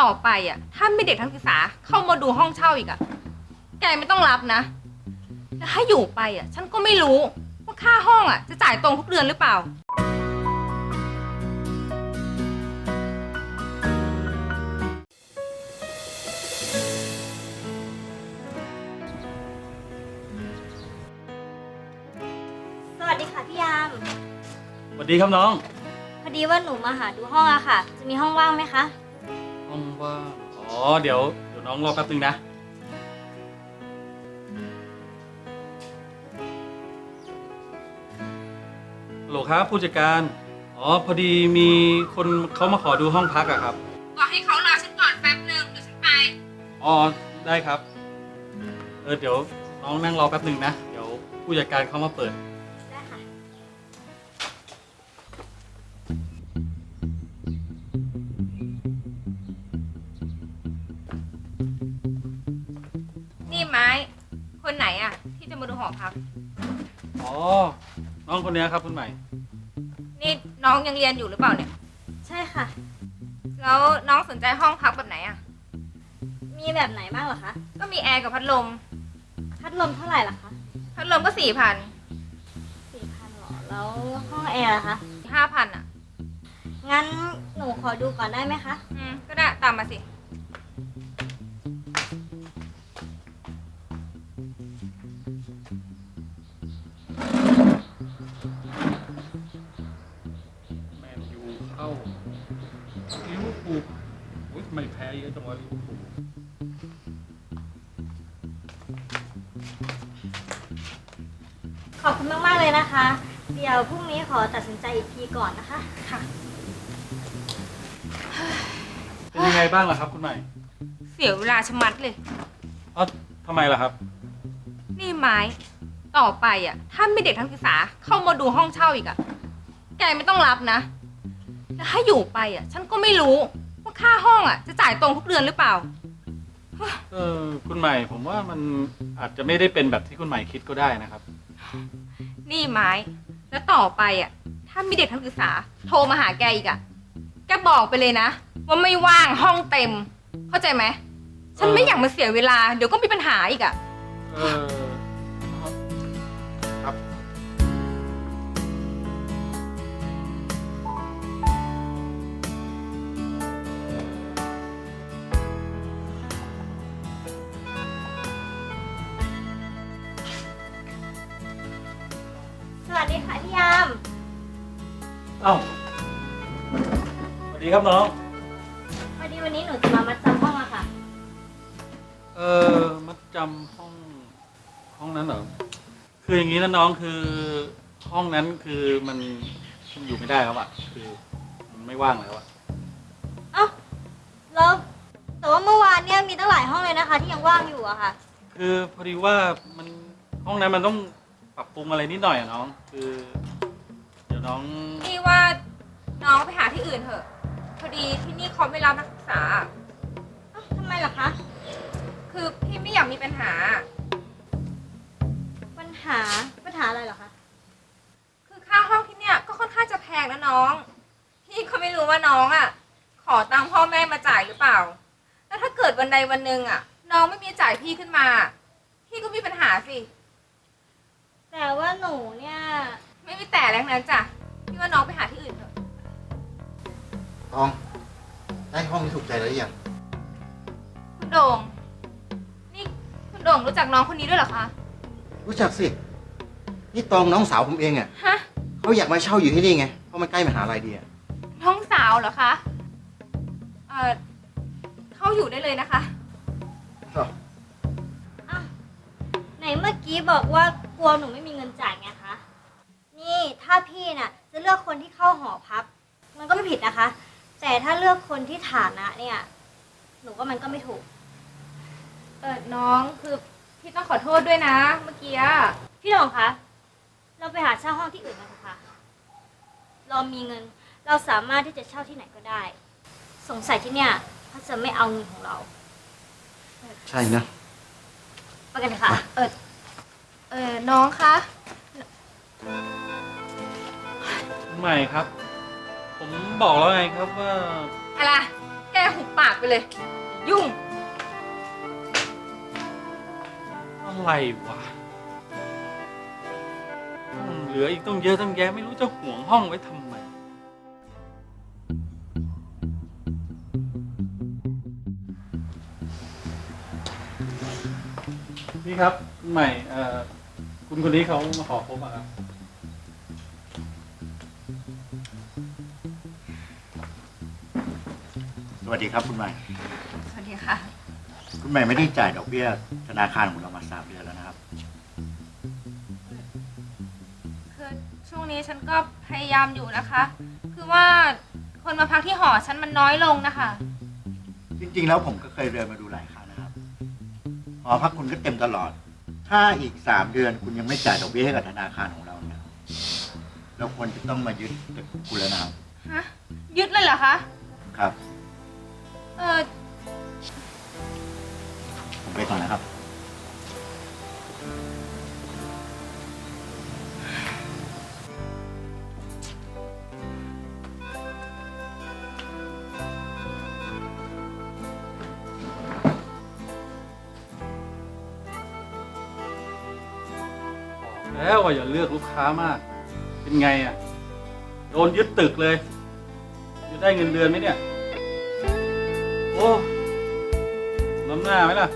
ต่อไปอะ ถ้ามีเด็กทั้งศึกษาเข้ามาดูห้องเช่าอีกอะ แกไม่ต้องรับนะแล้วถ้าอยู่ไปอะ ฉันก็ไม่รู้ว่าค่าห้องอะ จะจ่ายตรงทุกเดือนหรือเปล่า สวัสดีค่ะพี่ยาม สวัสดีครับน้อง พอดีว่าหนูมาหาดูห้องอะค่ะ จะมีห้องว่างไหมคะ ห้องว่างอ๋อ เดี๋ยวเดี๋ยวน้องรอแป๊บนึงนะฮัลโหลครับผู้จัดการ อ๋อ พอดีมีคนเขามาขอดูห้องพักอะครับ บอกให้เขารอฉันก่อนแป๊บนึงเดี๋ยวฉันไป อ๋อ ได้ครับ เออ เดี๋ยวน้องนั่งรอแป๊บนึงนะ เดี๋ยวผู้จัดการเขามาเปิด คนไหนอะที่จะมาดูหอพัก อ๋อ น้องคนเนี้ยครับคุณใหม่ นี่น้องยังเรียนอยู่หรือเปล่าเนี่ย ใช่ค่ะ แล้วน้องสนใจห้องพักแบบไหนอะมีแบบไหนบ้างเหรอคะ ก็มีแอร์กับพัดลม พัดลมเท่าไหร่ล่ะคะพัดลมก็สี่พันสี่พันหรอ แล้วห้องแอร์ล่ะคะ ห้าพันอะงั้นหนูขอดูก่อนได้ไหมคะ อืมก็ได้ตามมาสิ เข้าลิเวอร์พูลอุ๊ยทำไม่แพ้เยอะจังวะลิเวอร์พูลขอบคุณมากๆเลยนะคะ เดี๋ยวพรุ่งนี้ขอตัดสินใจอีกทีก่อนนะคะ ค่ะ เป็นยังไงบ้างล่ะครับ คุณใหม่เสียเวลาชะมัดเลย เอ๋อทำไมล่ะครับ นี่ไม้ ต่อไปอะ ถ้ามีเด็กทั้งศึกษาเข้ามาดูห้องเช่าอีกอะ แกไม่ต้องรับนะ แล้วถ้าอยู่ไปอะ ฉันก็ไม่รู้ว่าค่าห้องอะ จะจ่ายตรงทุกเดือนหรือเปล่า เออคุณใหม่ผมว่ามันอาจจะไม่ได้เป็นแบบที่คุณใหม่คิดก็ได้นะครับ นี่ไม้ แล้วต่อไปอะ ถ้ามีเด็กทั้งศึกษา โทรมาหาแกอีกอะ แกบอกไปเลยนะ ว่าไม่ว่างห้องเต็ม เข้าใจไหม ฉันไม่อยากมาเสียเวลา เดี๋ยวก็มีปัญหาอีกอะ เออ เอ้าสวัสดีครับน้อง พอดีวันนี้หนูจะมามัดจำห้องอะค่ะ เออมัดจำห้องห้องนั้นเหรอ คืออย่างนี้นะน้องคือห้องนั้นคือมันมันอยู่ไม่ได้แล้วอะคือมันไม่ว่างแล้วอะเอ้าแล้วแต่ว่าเมื่อวานเนี่ยมีตั้งหลายห้องเลยนะคะ ที่ยังว่างอยู่อะค่ะ คือพอดีว่ามันห้องนั้นมันต้องปรับปรุงอะไรนิดหน่อยอะน้อง คือ เดี๋ยวน้องนี่ว่า น้องไปหาที่อื่นเถอะ พอดีที่นี่เขาไม่รับนักศึกษาเอ้าทำไมล่ะคะ คือพี่ไม่อยากมีปัญหา ปัญหาปัญหาอะไรเหรอคะ คือค่าห้องที่เนี่ยก็ค่อนข้างจะแพงนะน้อง พี่ก็ไม่รู้ว่าน้องอะ ขอตังค์พ่อแม่มาจ่ายหรือเปล่า แล้วถ้าเกิดวันใดวันหนึ่งอะ น้องไม่มีจ่ายพี่ขึ้นมา พี่ก็มีปัญหาสิ แต่ว่าหนูเนี่ย ไม่มีแต่แรงนั้นจ้ะพี่ว่าน้องไปหาที่อื่นเถอะ ตอง ได้ห้องที่ถูกใจแล้วหรือยัง คุณโด่ง นี่คุณโด่งรู้จักน้องคนนี้ด้วยเหรอคะ รู้จักสิ นี่ตองน้องสาวผมเองอะฮะ เขาอยากมาเช่าอยู่ที่นี่ไง เพราะมันใกล้มหาลัยดีอะ น้องสาวเหรอคะ เอ่อ เข้าอยู่ได้เลยนะคะอ้าวไหนเมื่อกี้บอกว่ากลัวหนูไม่มีเงินจ่ายไงคะ นี่ถ้าพี่น่ะ จะเลือกคนที่เข้าหอพัก มันก็ไม่ผิดนะคะ แต่ถ้าเลือกคนที่ฐานะเนี่ย หนูว่ามันก็ไม่ถูก เออน้องคือพี่ต้องขอโทษด้วยนะ เมื่อกี้อะพี่หลงคะ เราไปหาเช่าห้องที่อื่นกันเถอะค่ะเรามีเงิน เราสามารถที่จะเช่าที่ไหนก็ได้ สงสัยที่เนี่ยเขาจะไม่เอาเงินของเรา ใช่นะ ไปกันเถอะค่ะ เออเออน้องคะคุณใหม่ครับ ผมบอกแล้วไงครับว่า อะไร แกหุบปากไปเลย ยุ่ง อะไรวะอืมเหลืออีกต้องเยอะต้องแยะไม่รู้จะห่วงห้องไว้ทำไม นี่ครับคุณใหม่เอ่อคุณคนนี้เขามาขอพบอะครับ สวัสดีครับคุณใหม่ สวัสดีค่ะ คุณใหม่ไม่ได้จ่ายดอกเบี้ยธนาคารของเรามาสามเดือนแล้วนะครับ คือช่วงนี้ฉันก็พยายามอยู่นะคะ คือว่าคนมาพักที่หอฉันมันน้อยลงนะคะ จริงๆ แล้วผมก็เคยเดินมาดูหลายครั้งนะครับ หอพักคุณก็เต็มตลอด ถ้าอีกสามเดือนคุณยังไม่จ่ายดอกเบี้ยให้กับธนาคารของเราเนี่ย เราควรจะต้องมายึดตึกคุณแล้วนะครับฮะ ยึดเลยเหรอคะ ครับ เออผมไปก่อนนะครับบอกแล้วว่าอย่าเลือกลูกค้ามาก เป็นไงอะ โดนยึดตึกเลย จะได้เงินเดือนไหมเนี่ยำหน้าไหมล่ะ